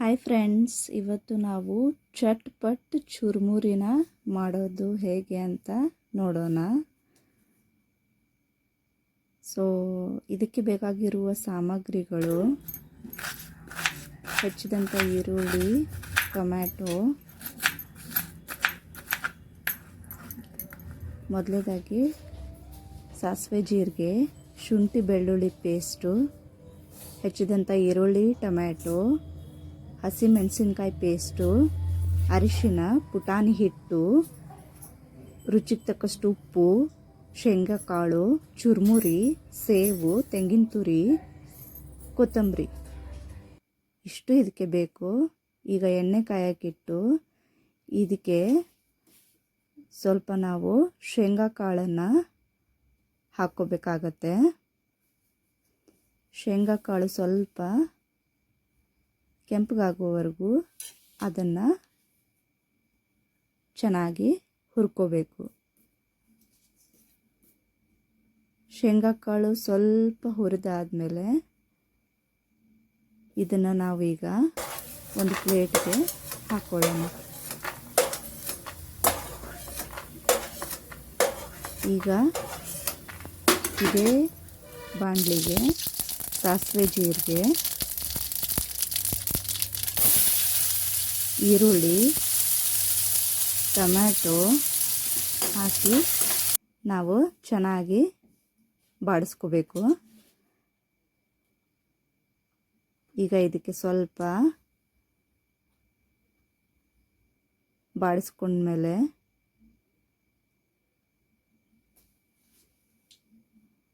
Hi friends ಇವತ್ತು ನಾವು ಚಟ್ಪಟ್ ಚುರುಮುರಿನ ಮಾಡೋದು ಹೇಗೆ ಅಂತ ನೋಡೋಣ. ಸೊ ಇದಕ್ಕೆ ಬೇಕಾಗಿರುವ ಸಾಮಗ್ರಿಗಳು ಹೆಚ್ಚಿದಂಥ ಈರುಳ್ಳಿ, ಟೊಮ್ಯಾಟೊ ಮೊದಲೇದಾಗಿ ಸಾಸಿವೆ ಜೀರಿಗೆ, ಶುಂಠಿ ಬೆಳ್ಳುಳ್ಳಿ ಪೇಸ್ಟು ಹೆಚ್ಚಿದಂಥ ಈರುಳ್ಳಿ, ಟೊಮ್ಯಾಟೊ ಹಸಿಮೆಣಸಿನ್ಕಾಯಿ ಪೇಸ್ಟು ಅರಿಶಿನ, ಪುಟಾಣಿ ಹಿಟ್ಟು, ರುಚಿಗೆ ತಕ್ಕಷ್ಟು ಉಪ್ಪು ಶೇಂಗಾ ಕಾಳು ಚುರ್ಮುರಿ, ಸೇವು, ತೆಂಗಿನ ತುರಿ, ಕೊತ್ತಂಬರಿ. ಇಷ್ಟು ಇದಕ್ಕೆ ಬೇಕು. ಈಗ ಎಣ್ಣೆ ಕಾಯಕ್ಕಿಟ್ಟು ಇದಕ್ಕೆ ಸ್ವಲ್ಪ ನಾವು ಶೇಂಗಾ ಕಾಳನ್ನು ಹಾಕ್ಕೋಬೇಕಾಗತ್ತೆ. ಶೇಂಗಾ ಕಾಳು ಸ್ವಲ್ಪ ಕೆಂಪಗಾಗುವವರೆಗೂ ಅದನ್ನು ಚೆನ್ನಾಗಿ ಹುರ್ಕೋಬೇಕು. ಶೇಂಗಾ ಕಾಳು ಸ್ವಲ್ಪ ಹುರಿದಾದಮೇಲೆ ಇದನ್ನು ನಾವೀಗ ಒಂದು ಪ್ಲೇಟ್ಗೆ ಹಾಕ್ಕೊಳ್ಳೋಣ ಈಗ ಇದೇ ಬಾಣಲಿಗೆ ಸಾಸಿವೆ ಜೀರಿಗೆ ಈರುಳ್ಳಿ, ಟೊಮ್ಯಾಟೊ ಹಾಕಿ ನಾವು ಚೆನ್ನಾಗಿ ಬಾಡಿಸ್ಕೋಬೇಕು. ಈಗ ಇದಕ್ಕೆ ಸ್ವಲ್ಪ ಬಾಡಿಸ್ಕೊಂಡ್ಮೇಲೆ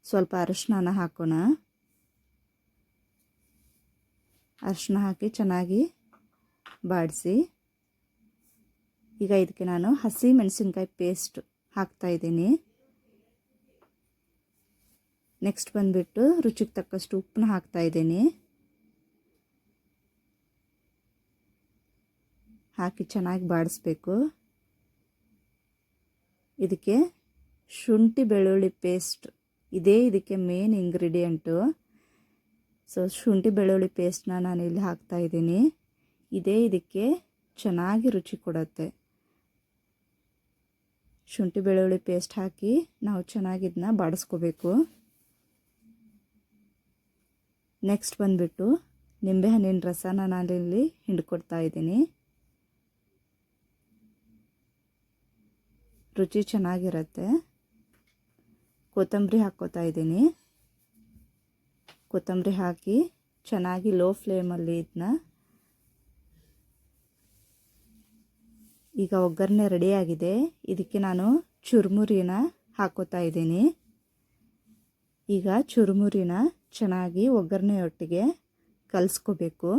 ಸ್ವಲ್ಪ ಅರಶಿನ ಹಾಕೋಣ. ಅರಶಿನ ಹಾಕಿ ಚೆನ್ನಾಗಿ ಬಾಡಿಸಿ. ಈಗ ಇದಕ್ಕೆ ನಾನು ಹಸಿ ಮೆಣಸಿನ್ಕಾಯಿ ಪೇಸ್ಟ್ ಹಾಕ್ತಾಯಿದ್ದೀನಿ ನೆಕ್ಸ್ಟ್ ಬಂದುಬಿಟ್ಟು ರುಚಿಗೆ ತಕ್ಕಷ್ಟು ಉಪ್ಪನ್ನ ಹಾಕ್ತಾಯಿದ್ದೀನಿ ಹಾಕಿ ಚೆನ್ನಾಗಿ ಬಾಡಿಸ್ಬೇಕು. ಇದಕ್ಕೆ ಶುಂಠಿ ಬೆಳ್ಳುಳ್ಳಿ ಪೇಸ್ಟ್ ಇದೇ ಇದಕ್ಕೆ ಮೇನ್ ಇಂಗ್ರೀಡಿಯೆಂಟು ಸೊ ಶುಂಠಿ ಬೆಳ್ಳುಳ್ಳಿ ಪೇಸ್ಟ್ನ ನಾನು ಇಲ್ಲಿ ಹಾಕ್ತಾಯಿದ್ದೀನಿ ಇದೇ ಇದಕ್ಕೆ ಚೆನ್ನಾಗಿ ರುಚಿ ಕೊಡುತ್ತೆ. ಶುಂಠಿ ಬೆಳ್ಳುಳ್ಳಿ ಪೇಸ್ಟ್ ಹಾಕಿ ನಾವು ಚೆನ್ನಾಗಿ ಇದನ್ನ ಬಾಡಿಸ್ಕೋಬೇಕು. ನೆಕ್ಸ್ಟ್ ಬಂದುಬಿಟ್ಟು ನಿಂಬೆಹಣ್ಣಿನ ರಸನ ನಾನಿಲ್ಲಿ ಹಿಂಡ್ಕೊಡ್ತಾ ಇದ್ದೀನಿ. ರುಚಿ ಚೆನ್ನಾಗಿರುತ್ತೆ. ಕೊತ್ತಂಬರಿ ಹಾಕ್ಕೋತಾ ಇದ್ದೀನಿ. ಕೊತ್ತಂಬರಿ ಹಾಕಿ ಚೆನ್ನಾಗಿ ಲೋ ಫ್ಲೇಮಲ್ಲಿ ಇದನ್ನ ಈಗ ಒಗ್ಗರಣೆ ರೆಡಿಯಾಗಿದೆ ಇದಕ್ಕೆ ನಾನು ಚುರುಮುರಿನ ಹಾಕೋತಾ ಇದ್ದೀನಿ. ಈಗ ಚುರುಮುರಿನ ಚೆನ್ನಾಗಿ ಒಗ್ಗರಣೆಯೊಟ್ಟಿಗೆ ಕಲಿಸ್ಕೋಬೇಕು.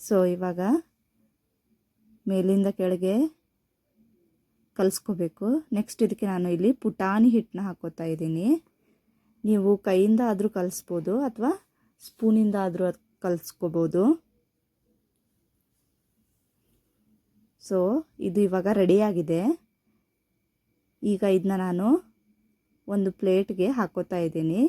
ಸೊ ಇವಾಗ ಮೇಲಿಂದ ಕೆಳಗೆ ಕಲಿಸ್ಕೋಬೇಕು. ನೆಕ್ಸ್ಟ್ ಇದಕ್ಕೆ ನಾನು ಇಲ್ಲಿ ಪುಟಾಣಿ ಹಿಟ್ಟನ್ನ ಹಾಕೋತಾ ಇದ್ದೀನಿ. ನೀವು ಕೈಯಿಂದ ಆದರೂ ಕಲಿಸ್ಬೋದು ಅಥವಾ ಸ್ಪೂನಿಂದ ಆದರೂ ಅದು ಕಲಿಸ್ಕೋಬೋದು. ಸೊ ಇದು ಇವಾಗ ರೆಡಿಯಾಗಿದೆ ಈಗ ಇದನ್ನ ನಾನು ಒಂದು ಪ್ಲೇಟ್ಗೆ ಹಾಕೋತಾ ಇದ್ದೀನಿ.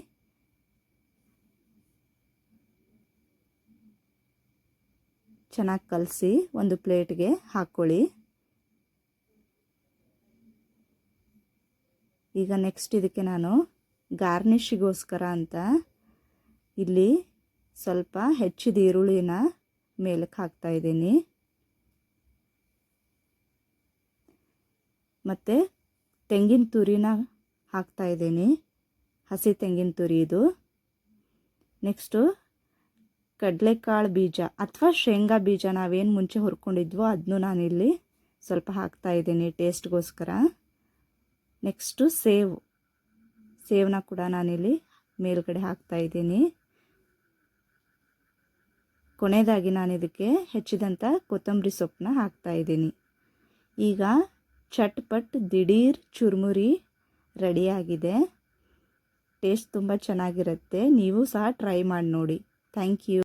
ಚೆನ್ನಾಗಿ ಕಲಸಿ ಒಂದು ಪ್ಲೇಟ್ಗೆ ಹಾಕ್ಕೊಳ್ಳಿ ಈಗ ನೆಕ್ಸ್ಟ್ ಇದಕ್ಕೆ ನಾನು ಗಾರ್ನಿಷಿಗೋಸ್ಕರ ಅಂತ ಇಲ್ಲಿ ಸ್ವಲ್ಪ ಹೆಚ್ಚಿದ ಈರುಳ್ಳಿನ ಮೇಲಕ್ಕೆ ಹಾಕ್ತಾ ಇದ್ದೀನಿ. ಮತ್ತು ತೆಂಗಿನ ತುರಿನ ಹಾಕ್ತಾ ಇದ್ದೀನಿ. ಹಸಿ ತೆಂಗಿನ ತುರಿ ಇದು. ನೆಕ್ಸ್ಟು ಕಡಲೆಕಾಳು ಬೀಜ ಅಥವಾ ಶೇಂಗಾ ಬೀಜ ನಾವೇನು ಮುಂಚೆ ಹುರ್ಕೊಂಡಿದ್ವೋ ಅದನ್ನು ನಾನಿಲ್ಲಿ ಸ್ವಲ್ಪ ಹಾಕ್ತಾ ಇದ್ದೀನಿ ಟೇಸ್ಟ್ಗೋಸ್ಕರ. ನೆಕ್ಸ್ಟು ಸೇವು. ಸೇವನ್ನ ಕೂಡ ನಾನಿಲ್ಲಿ ಮೇಲುಗಡೆ ಹಾಕ್ತಾ ಇದ್ದೀನಿ. ಕೊನೆಯದಾಗಿ ನಾನು ಇದಕ್ಕೆ ಹೆಚ್ಚಿದಂಥ ಕೊತ್ತಂಬರಿ ಸೊಪ್ಪನ್ನ ಹಾಕ್ತಾ ಇದ್ದೀನಿ. ಈಗ ಚಟ್ಪಟ್ ದಿಢೀರ್ ಚುರುಮುರಿ ರೆಡಿಯಾಗಿದೆ. ಟೇಸ್ಟ್ ತುಂಬ ಚೆನ್ನಾಗಿರುತ್ತೆ. ನೀವು ಸಹ ಟ್ರೈ ಮಾಡಿ ನೋಡಿ. Thank you.